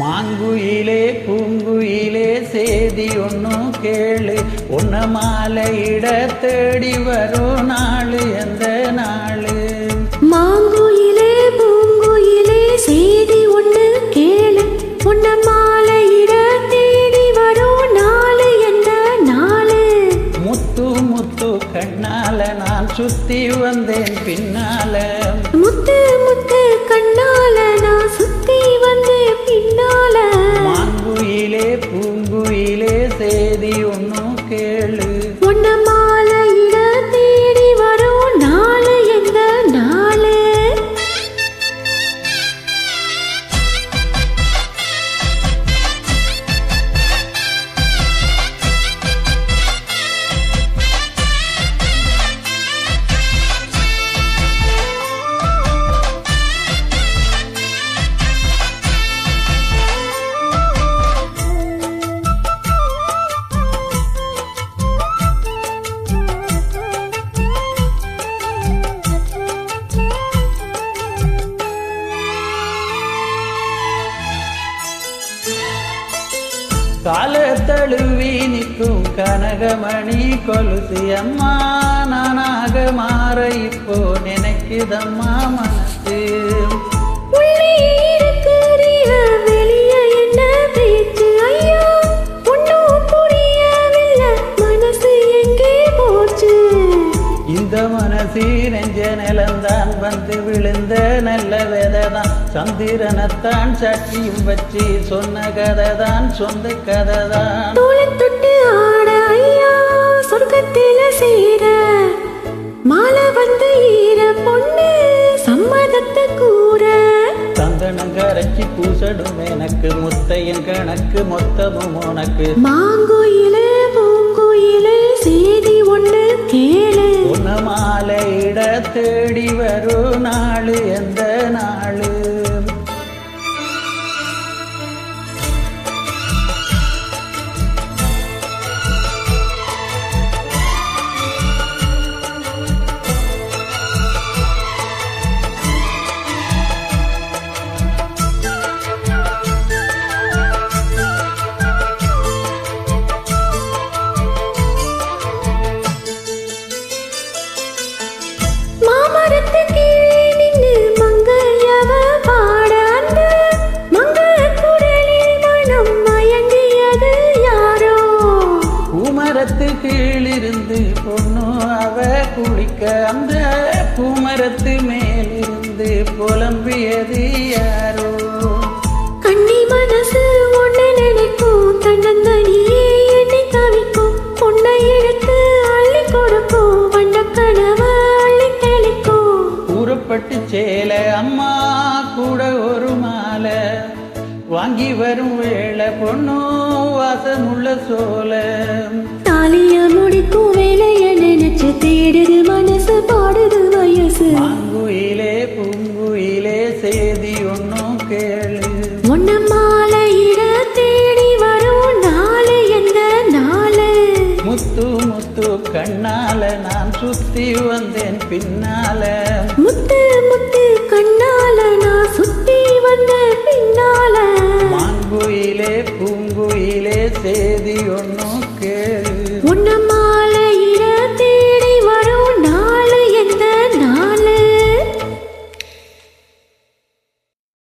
மாங்குயிலே பூங்குயிலே சேதி ஒன்றும் கேளு. ஒன்ன மாலையிட தேடி வரும் நாள் எந்த நாள்? மாங்குயிலே பூங்குயிலே சேதி ஒன்று கேளு. ஒன்ன மாலையிட தேடி வரும் நாள் எந்த நாள்? முத்து முத்து கண்ணால நான் சுத்தி வந்தேன் பின்னால. முத்து முத்து கண்ணால நான் பூங்குயிலே செய்தி ஒன்னும் கால தழுவி நிற்கும் கனகமணி கொலுசி அம்மா நானாக மாற இப்போ நினைக்குதம்மா மனசு நெஞ்ச நிலந்தான் வந்து விழுந்த நல்ல விதைதான். சந்திரனைத்தான் சட்டியும் வச்சு சொன்ன கதை தான் சொந்த கதை தான் தொட்டு ஆட ஐயா சொர்க்கத்தில சேர. மாலை வந்து ஈர பொண்ணு சம்மதத்தை கூற. சந்தனம் கரைச்சி பூசடும் எனக்கு முத்தையன் கணக்கு மொத்தமும் உனக்கு. மாங்குயிலே பூங்குயிலே கேளு மாலையிட தேடி வரும் நாள் எந்த நாள்? குளிக்க அந்த பூமரத்து மேலிருந்து புலம்பியது யாரோ? கண்ணி மனசு ஒண்ணு நினைக்கும் தன்னந்தனியே என்னை தவிக்கும். எடுத்து அள்ளி கொடுக்கும் வண்ண கனவு அள்ளி தெளிக்கும். கூறப்பட்டு சேலை அம்மா கூட ஒரு மாலை. வாங்கி வரும் வேளை பொண்ணு வாசமுள்ள சோலை. கண்ணால நான் சுத்தி வந்தேன் பின்னால. முத்து முத்து கண்ணு